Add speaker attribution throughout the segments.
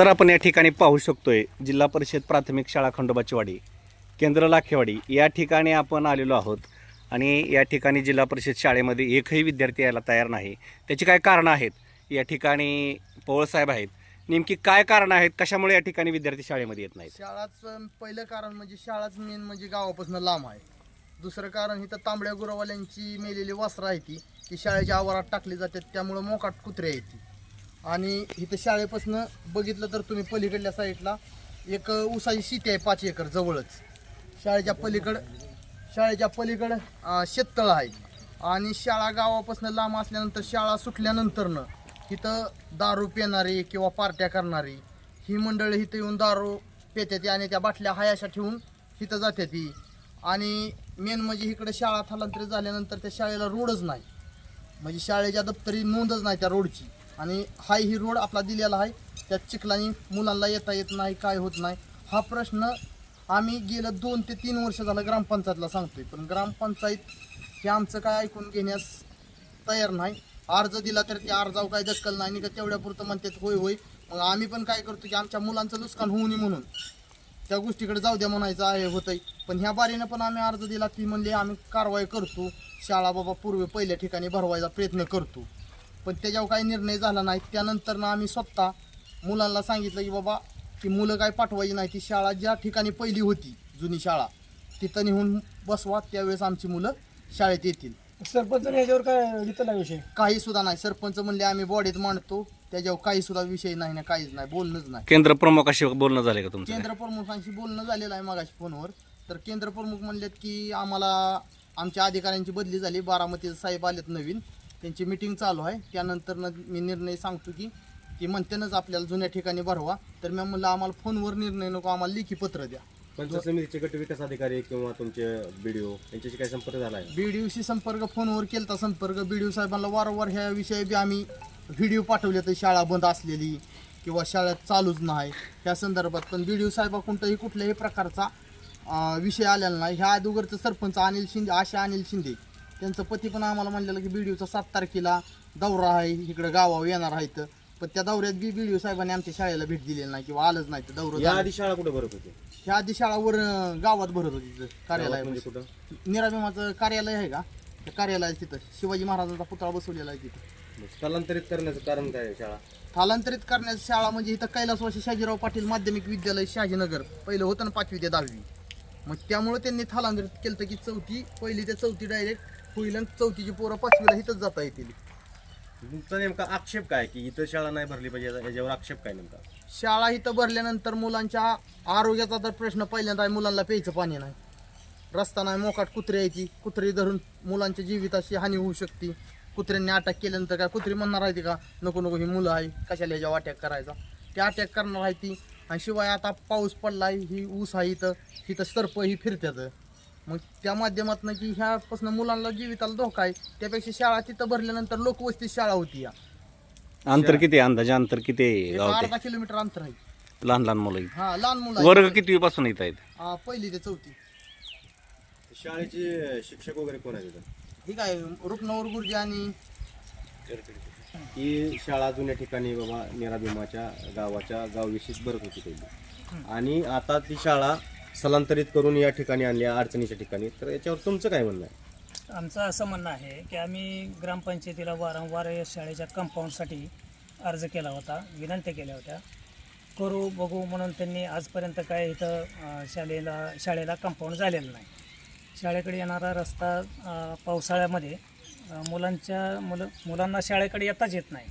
Speaker 1: तर आपण या ठिकाणी पाहू शकतोय जिल्हा परिषद प्राथमिक शाळा खंडोबाचीवाडी केंद्र लाखेवाडी. या ठिकाणी आपण आलेलो आहोत आणि या ठिकाणी जिल्हा परिषद शाळेमध्ये एकही विद्यार्थी यायला तयार नाही. त्याची काय कारणं आहेत? या ठिकाणी पवळसाहेब आहेत. नेमकी काय कारणं आहेत? कशामुळे या ठिकाणी विद्यार्थी शाळेमध्ये येत नाहीत?
Speaker 2: शाळाच पहिलं कारण म्हणजे शाळाच मेन म्हणजे गावापासून लांब आहे. दुसरं कारण इथं तांबड्या गुरवाल्यांची मेलेली वस्त्र आहे ती ती शाळेच्या आवारात टाकली जातात त्यामुळं मोकाट कुत्रे आहेत ती. आणि इथं शाळेपासून बघितलं तर तुम्ही पलीकडल्या साईडला एक उसाची ऊसाची शेती आहे पाच एकर जवळच. शाळेच्या पलीकडं शाळेच्या पलीकडं शेततळ आहे. आणि शाळा गावापासून लांब असल्यानंतर शाळा सुटल्यानंतरनं इथं दारू पेणारी किंवा पार्ट्या करणारी ही मंडळी इथं येऊन दारू पितात आणि त्या बाटल्या हायाशा ठेवून इथं जाते ती आणि मेन म्हणजे इकडे शाळा स्थलांतरित झाल्यानंतर त्या शाळेला रोडच नाही. म्हणजे शाळेच्या दप्तरी नोंदच नाही त्या रोडची. आणि हाय ही रोड आपला दिलेला आहे. त्यात चिखलानी मुलांना येता येत नाही काय होत नाही. हा प्रश्न आम्ही गेलं दोन ते तीन वर्ष झालं ग्रामपंचायतला सांगतोय. पण ग्रामपंचायत हे आमचं काय ऐकून घेण्यास तयार नाही. अर्ज दिला तर ते अर्जावर काय दखल नाही. आणि का तेवढ्यापुरतं म्हणतात होय होय. मग आम्ही पण काय करतो की आमच्या मुलांचं नुकसान होऊ नये म्हणून. त्या गोष्टीकडे जाऊ द्या म्हणायचं आहे होतंय. पण ह्या बारीनं पण आम्ही अर्ज दिला ती म्हणली आम्ही कारवाई करतो. शाळा बाबा पूर्वी पहिल्या ठिकाणी भरवायचा प्रयत्न करतो. पण त्याच्यावर काही निर्णय झाला नाही. त्यानंतर ना आम्ही स्वतः मुलांना सांगितलं की बाबा ती मुलं काय पाठवायची नाही ती शाळा ज्या ठिकाणी पहिली होती जुनी शाळा तिथं नेऊन बसवा त्यावेळेस आमची मुलं शाळेत येतील.
Speaker 3: सरपंच याच्यावर काय घेतला विषय?
Speaker 2: काही सुद्धा नाही. सरपंच म्हणले आम्ही बॉडीत मांडतो त्याच्यावर काही सुद्धा विषय नाही ना काहीच नाही बोलणंच नाही.
Speaker 1: केंद्र प्रमुखाशी बोलणं झालं का तुमचं?
Speaker 2: केंद्र प्रमुखांशी बोलणं झालेलं आहे मागाशी फोनवर. तर केंद्र प्रमुख म्हणलेत की आम्हाला आमच्या अधिकाऱ्यांची बदली झाली बारामती साहेब आलेत नवीन त्यांची मिटिंग चालू आहे. त्यानंतर मी निर्णय सांगतो की ती म्हणतेनच आपल्याला जुन्या ठिकाणी भरवा. तर मी म्हणलं आम्हाला फोनवर निर्णय नको आम्हाला लेखी पत्र द्या.
Speaker 4: पंचायत समितीचे गट विकास अधिकारी किंवा तुमचे बीडीओ यांच्याशी काही संपर्क झाला आहे?
Speaker 2: बीडीओशी संपर्क फोनवर केलता संपर्क. बीडीओ साहेबांना वारंवार ह्या विषयी बी आम्ही व्हिडिओ पाठवले तर शाळा बंद असलेली किंवा शाळेत चालूच नाही. ह्या संदर्भात पण बीडीओ साहेबाकडूनही कुठल्याही प्रकारचा विषय आलेला नाही. ह्या अगोदरचं सरपंच अनिल शिंदे आशा अनिल शिंदे. त्यांचं पती पण आम्हाला म्हणलेलं की बीडीओचा सात तारखेला दौरा आहे इकडं गावावर येणार आहेत. पण त्या दौऱ्यात बी बीडीओ साहेबांनी आमच्या शाळेला भेट दिलेली नाही किंवा आलंच नाही. तर
Speaker 4: या. आधी शाळा कुठे भरत होती?
Speaker 2: ह्या आधी शाळावर अं, गावात भरत होती तिथं कार्यालय
Speaker 4: म्हणजे कुठं?
Speaker 2: निराभिमाचं कार्यालय आहे का? त्या कार्यालय तिथं. शिवाजी महाराजांचा पुतळा बसवलेला आहे तिथं.
Speaker 4: स्थलांतरित करण्याचं कारण काय आहे शाळा?
Speaker 2: स्थलांतरित करण्याची शाळा म्हणजे इथं कैलासवासी शाजीराव पाटील माध्यमिक विद्यालय शहाजीनगर. पहिलं होतं ना पाचवी ते दहावी. मग त्यामुळे त्यांनी स्थलांतरित केलं होतं की चौथी पहिली ते चौथी डायरेक्ट होईल आणि चौथीची पोरं पाचवीला इथंच जाता येतील.
Speaker 4: तुमचा नेमका आक्षेप काय की इथं शाळा नाही भरली पाहिजे याचा- याच्यावर आक्षेप काय नेमका?
Speaker 2: शाळा इथं भरल्यानंतर मुलांच्या आरोग्याचा तर प्रश्न पहिल्यांदा आहे मुलांना प्यायचं पाणी नाही. रस्ता नाही मोकाट कुत्रे यायची कुत्री धरून मुलांच्या जीविताची हानी होऊ शकते. कुत्र्यांनी अटॅक केल्यानंतर काय कुत्री म्हणणार आहे ती का नको नको ही मुलं आहे कशाला ह्याच्यावर अटॅक करायचा? ते अटॅक करणार आहे ती. आणि शिवाय आता पाऊस पडलाय ही ऊस आहे इथं. इथं सर्प ही फिरत्यात. मग त्या माध्यमातून की ह्यापासून मुलांना जीविताला धोका आहे. त्यापेक्षा शाळा तिथं भरल्यानंतर लोकवस्ती शाळा होती या.
Speaker 1: अंतर किती आहे? अंदाजे अंतर किती आहे?
Speaker 2: एक
Speaker 1: गाव
Speaker 2: अर्धा किलोमीटर अंतर आहे.
Speaker 1: लहान लहान मुलं आहेत.
Speaker 2: हा लहान मुलं आहेत.
Speaker 1: वर्ग किती पासून येत आहेत?
Speaker 2: हा, पहिली ते चौथी.
Speaker 4: शाळेचे शिक्षक वगैरे कोण आहेत तिथं
Speaker 2: ठीक आहे रुपनवर गुरुजी आणि
Speaker 4: ही शाळा जुन्या ठिकाणी बाबा निराभिमाच्या गावाच्या गावविषयीच भरत होती पहिली. आणि आता ती शाळा स्थलांतरित करून या ठिकाणी आणली अडचणीच्या ठिकाणी. तर याच्यावर तुमचं काय म्हणणं आहे?
Speaker 3: आमचं असं म्हणणं आहे की आम्ही ग्रामपंचायतीला वारंवार या शाळेच्या कंपाऊंडसाठी अर्ज केला होता विनंत्या केल्या होत्या. करू बघू म्हणून त्यांनी आजपर्यंत काय इथं अं, शाळेला शाळेला कंपाऊंड झालेलं नाही. शाळेकडे येणारा रस्ता अं, पावसाळ्यामध्ये अं, मुलांच्या मुलं मुलांना शाळेकडे येताच येत नाही.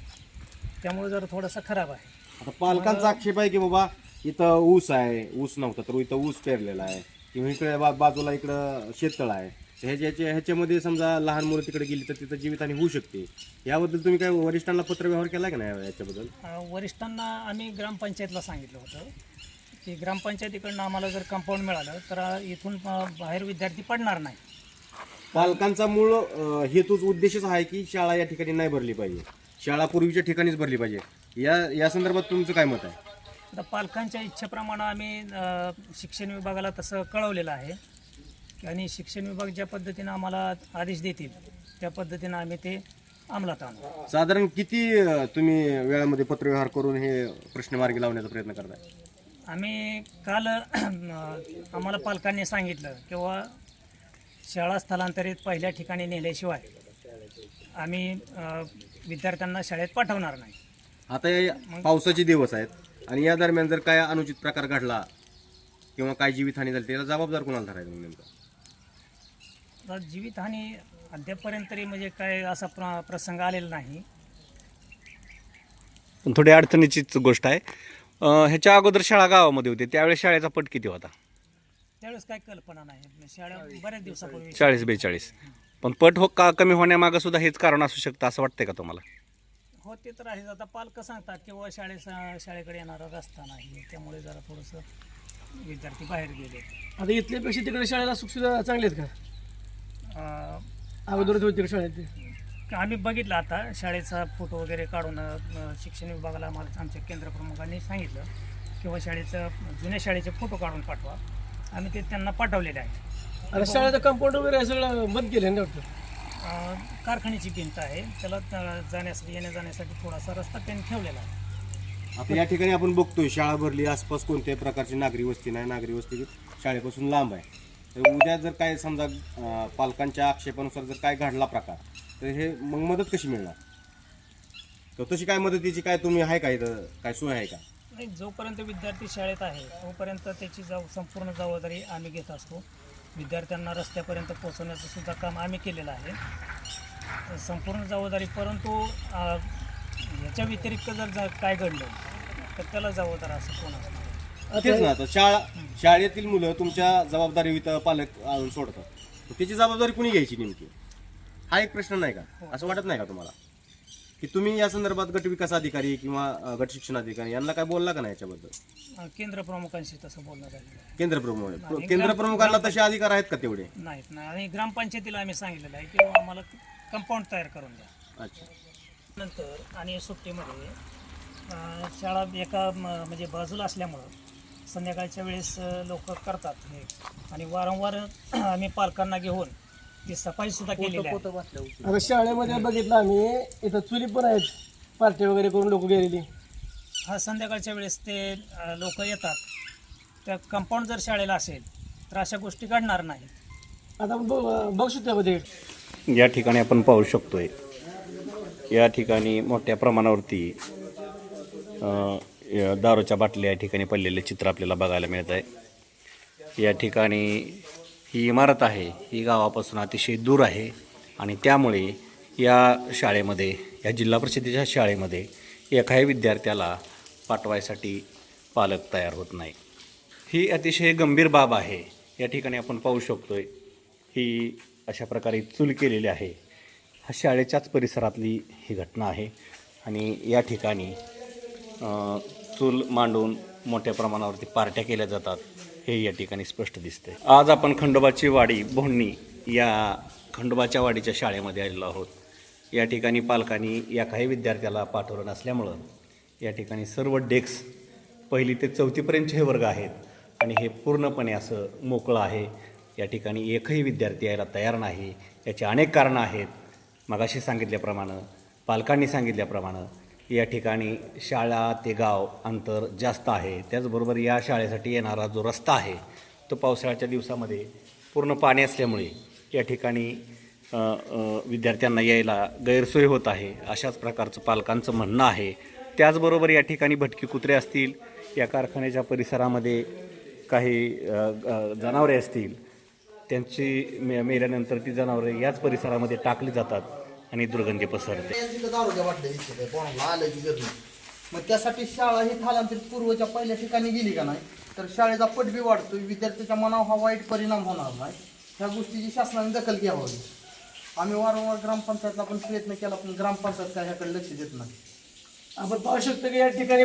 Speaker 3: त्यामुळे जर थोडासा खराब आहे.
Speaker 4: आता पालकांचा आक्षेप आहे की बाबा इथं ऊस आहे ऊस नव्हता तर इथं ऊस पेरलेला आहे. किंवा इकडे बा बाजूला इकडं शेततळ आहे. तर ह्याच्या ह्याच्यामध्ये समजा लहान मुलं तिकडे गेली तर तिथं जीवितहानी होऊ शकते. याबद्दल तुम्ही काय वरिष्ठांना पत्रव्यवहार केला का नाही याच्याबद्दल?
Speaker 3: वरिष्ठांना आम्ही ग्रामपंचायतला सांगितलं होतं की ग्रामपंचायतीकडनं आम्हाला जर कंपाऊंड मिळालं तर इथून बाहेर विद्यार्थी पडणार नाही.
Speaker 4: पालकांचा मूळ हेतूच उद्देशच आहे की शाळा या ठिकाणी नाही भरली पाहिजे. शाळा पूर्वीच्या ठिकाणीच भरली पाहिजे. या या संदर्भात तुमचं काय मत आहे?
Speaker 3: आता पालकांच्या इच्छेप्रमाणे आम्ही अ, शिक्षण विभागाला तसं कळवलेलं आहे आणि शिक्षण विभाग ज्या पद्धतीनं आम्हाला आदेश देतील त्या पद्धतीनं आम्ही ते अंमलात आणू.
Speaker 4: साधारण किती अं, तुम्ही वेळामध्ये पत्रव्यवहार करून हे प्रश्न मार्गी लावण्याचा प्रयत्न करताय?
Speaker 3: आम्ही काल अं, आम्हाला पालकांनी सांगितलं किंवा शाळा स्थलांतरित पहिल्या ठिकाणी नेल्याशिवाय आम्ही अं, विद्यार्थ्यांना शाळेत पाठवणार नाही.
Speaker 4: आता हे पावसाचे दिवस आहेत. आणि या दरम्यान जर काय अनुचित प्रकार घडला किंवा काय जीवितहानी झाली त्याला जबाबदार कोणाला धरायचं मग नेमकं?
Speaker 3: तर जीवितहानी अद्यापपर्यंत तरी म्हणजे काय असा प्र प्रसंग आलेला नाही.
Speaker 1: पण थोडी अडचणीचीच गोष्ट आहे. अं, ह्याच्या अगोदर शाळा गावामध्ये होती त्यावेळेस शाळेचा पट किती होता?
Speaker 3: त्यावेळेस काय कल्पना नाही. शाळा बऱ्याच दिवसापूर्वी
Speaker 1: चाळीस बेचाळीस. पण पट हो का कमी होण्यामागं सुद्धा हेच कारण असू शकतं असं वाटतंय का तुम्हाला?
Speaker 3: हो ते तर आहेच. आता पालक सांगतात किंवा शाळेचा शाळेकडे येणारा रस्ता नाही. त्यामुळे जरा थोडंसं विद्यार्थी बाहेर गेले
Speaker 5: आता इथल्यापेक्षा तिकडे शाळेला सुखसुविधा चांगली आहेत का?
Speaker 3: अं,
Speaker 5: अगोदरच होती तिकडे शाळेत ते.
Speaker 3: आम्ही बघितलं आता शाळेचा फोटो वगैरे काढून अं, शिक्षण विभागाला आम्हाला आमच्या केंद्र प्रमुखांनी सांगितलं किंवा शाळेचं जुन्या शाळेचे फोटो काढून पाठवा. आम्ही ते त्यांना पाठवलेले आहे.
Speaker 5: आता शाळेचं कंपाऊंड वगैरे हे सगळं बंद केलं ना वाटतं?
Speaker 3: कारखान्याची भिंत आहे. त्याला जाण्यासाठी येण्या जाण्यासाठी थोडासा रस्ता त्यांनी ठेवलेला आहे.
Speaker 4: आता या ठिकाणी आपण बघतोय शाळा भरली आसपास कोणत्याही प्रकारची नागरी वस्ती नाही. नागरी वस्ती शाळेपासून लांब आहे. तर उद्या जर काय समजा पालकांच्या आक्षेपानुसार जर काय घडला प्रकार तर हे मग मदत कशी मिळणार? तर तशी काय मदतीची काय तुम्ही आहे का इथं? काय सोय आहे का?
Speaker 3: नाही जोपर्यंत विद्यार्थी शाळेत आहे तोपर्यंत त्याची जबाब संपूर्ण जबाबदारी आम्ही घेत असतो. विद्यार्थ्यांना रस्त्यापर्यंत पोहोचवण्याचं सुद्धा काम आम्ही केलेलं आहे. संपूर्ण जबाबदारी परंतु याच्या व्यतिरिक्त जर जा काय घडलं तर त्याला जबाबदार असं कोण असणार?
Speaker 4: तेच ना आता शाळा शाळेतील मुलं तुमच्या जबाबदारी इथं पालक आणून सोडतात. त्याची जबाबदारी कुणी घ्यायची नेमकी? हा एक प्रश्न नाही का? असं वाटत नाही का तुम्हाला? की तुम्ही या संदर्भात गट विकास अधिकारी किंवा अं, गट शिक्षण अधिकारी यांना काय बोलला का नाही याच्याबद्दल?
Speaker 3: अं, केंद्र प्रमुखांशी तसं बोलणं झालेलं आहे.
Speaker 4: केंद्र प्रमुख केंद्र प्रमुखांना तसे अधिकार आहेत का तेवढे?
Speaker 3: नाहीत नाही आणि ग्रामपंचायतीला आम्ही सांगितलेलं आहे की आम्हाला कंपाऊंड तयार करून द्या.
Speaker 4: अच्छा.
Speaker 3: नंतर आणि सुट्टीमध्ये अं, शाळा एका म- म्हणजे बाजूला असल्यामुळं संध्याकाळच्या वेळेस लोक करतात हे. आणि वारंवार आम्ही पालकांना घेऊन ती सफाई सुद्धा केलेली आहे.
Speaker 5: आता शाळेमध्ये बघितलं आम्ही इथं चुली पण आहेत. पार्टी वगैरे करून लोक गेलेली.
Speaker 3: हा संध्याकाळच्या वेळेस ते लोक येतात. त्या कंपाऊंड जर शाळेला असेल तर अशा गोष्टी घडणार नाही
Speaker 5: आता आपण बघ- बघू शकतो त्यामध्ये.
Speaker 1: या ठिकाणी आपण पाहू शकतोय. या ठिकाणी मोठ्या प्रमाणावरती अ, या दारूच्या बाटल्या या ठिकाणी पडलेले चित्र आपल्याला बघायला मिळत आहे या ठिकाणी ही इमारत आहे ही गावापासून अतिशय दूर आहे आणि त्यामुळे या शाळेमध्ये या जिल्हा परिषदेच्या शाळेमध्ये एखाद्या विद्यार्थ्याला पाठवायसाठी पालक तयार होत नाही. ही अतिशय गंभीर बाब आहे. या ठिकाणी आपण पाहू शकतो आहे ही अशा प्रकारे चूल केलेली आहे. हा शाळेच्याच परिसरातली ही घटना आहे आणि या ठिकाणी चूल मांडून मोठ्या प्रमाणावरती पार्ट्या केल्या जातात. हे या ठिकाणी स्पष्ट दिसते आज आपण खंडोबाची वाडी भोंडणी या खंडोबाच्या वाडीच्या शाळेमध्ये आलेलो आहोत. या ठिकाणी पालकांनी या काही विद्यार्थ्याला पाठवलं नसल्यामुळं या ठिकाणी सर्व डेस्क पहिली ते चौथीपर्यंतचे हे वर्ग आहेत आणि हे पूर्णपणे असं मोकळं आहे. या ठिकाणी एकही विद्यार्थी यायला तयार नाही. याची अनेक कारणं आहेत. मगाशी सांगितल्याप्रमाणे पालकांनी सांगितल्याप्रमाणे या ठिकाणी शाळा ते गाव अंतर जास्त आहे. त्याचबरोबर या शाळेसाठी येणारा जो रस्ता आहे तो पावसाळ्याच्या दिवसामध्ये पूर्ण पाणी असल्यामुळे या ठिकाणी विद्यार्थ्यांना यायला गैरसोय होत आहे. अशाच प्रकारचं पालकांचं म्हणणं आहे. त्याचबरोबर या ठिकाणी भटकी कुत्रे असतील या कारखान्याच्या परिसरामध्ये काही जनावरे असतील त्यांची मे मेल्यानंतर ती जनावरे याच परिसरामध्ये टाकली जातात. आणि दुर्गंधी पसरते.
Speaker 2: दारूच्या दिसत कोणाला आलं की गरज मग त्यासाठी शाळा ही थालांतरित पूर्वच्या पहिल्या ठिकाणी गेली का नाही तर शाळेचा पट बी वाढतो विद्यार्थ्याच्या मनावर हा वाईट परिणाम होणार नाही. ह्या गोष्टीची शासनाने दखल घ्यावी. आम्ही वारंवार ग्रामपंचायतला पण प्रयत्न केला पण ग्रामपंचायत काय ह्याकडे लक्ष देत नाही.
Speaker 5: आपण पाहू शकतो की या ठिकाणी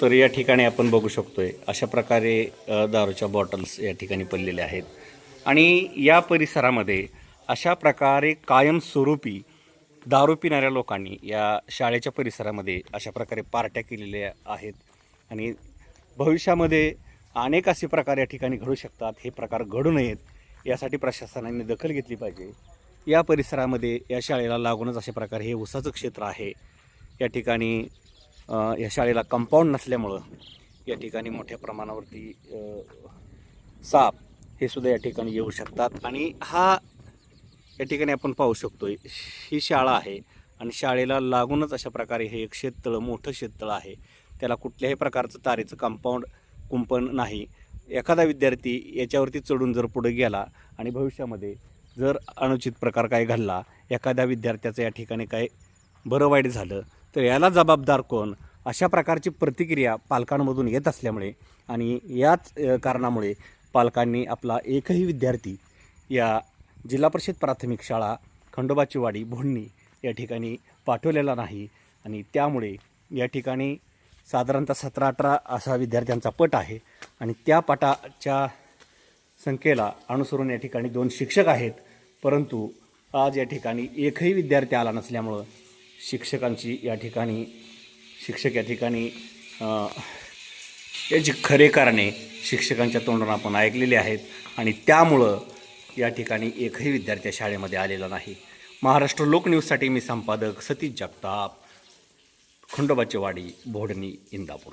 Speaker 1: तर या ठिकाणी आपण बघू शकतोय अशा प्रकारे दारूच्या बॉटल्स या ठिकाणी पडलेल्या आहेत. आणि या परिसरामध्ये अशा प्रकारे कायमस्वरूपी दारू पिणाऱ्या लोकांनी या शाळेच्या परिसरामध्ये अशा प्रकारे पार्ट्या केलेल्या आहेत. आणि भविष्यामध्ये अनेक असे प्रकार या ठिकाणी घडू शकतात हे प्रकार घडू नयेत यासाठी प्रशासनाने दखल घेतली पाहिजे. या परिसरामध्ये या शाळेला लागूनच अशा प्रकारे हे उसाचं क्षेत्र आहे. या ठिकाणी या शाळेला कंपाऊंड नसल्यामुळं या ठिकाणी मोठ्या प्रमाणावरती साप हे सुद्धा या ठिकाणी येऊ शकतात. आणि हा या ठिकाणी आपण पाहू शकतो ही शाळा आहे आणि शाळेला लागूनच अशा प्रकारे हे एक शेततळं मोठं शेततळं आहे. त्याला कुठल्याही प्रकारचं तारेचं कंपाऊंड कुंपण नाही. एखादा विद्यार्थी याच्यावरती चढून जर पुढे गेला आणि भविष्यामध्ये जर अनुचित प्रकार काय घडला एखाद्या विद्यार्थ्याचं या ठिकाणी काय बरं वाईट झालं तर याला जबाबदार कोण? अशा प्रकारची प्रतिक्रिया पालकांमधून येत असल्यामुळे आणि याच कारणामुळे पालकांनी आपला एकही विद्यार्थी या जिल्हा परिषद प्राथमिक शाळा खंडोबाची वाडी भोंडणी या ठिकाणी पाठवलेला नाही आणि त्यामुळे या ठिकाणी साधारणतः सतरा अठरा असा विद्यार्थ्यांचा पट आहे आणि त्या पटाच्या संख्येला अनुसरून या ठिकाणी दोन शिक्षक आहेत. परंतु आज या ठिकाणी एकही विद्यार्थी आला नसल्यामुळं शिक्षकांची या ठिकाणी शिक्षक या ठिकाणी याची खरे कारणे शिक्षकांच्या तोंडून आपण ऐकलेली आहेत आणि त्यामुळं या ठिकाणी एकही विद्यार्थी शाळेमध्ये आलेला नाही. महाराष्ट्र लोकन्यूजसाठी मी संपादक सतीश जगताप खंडोबाची वाडी भोडणी इंदापूर.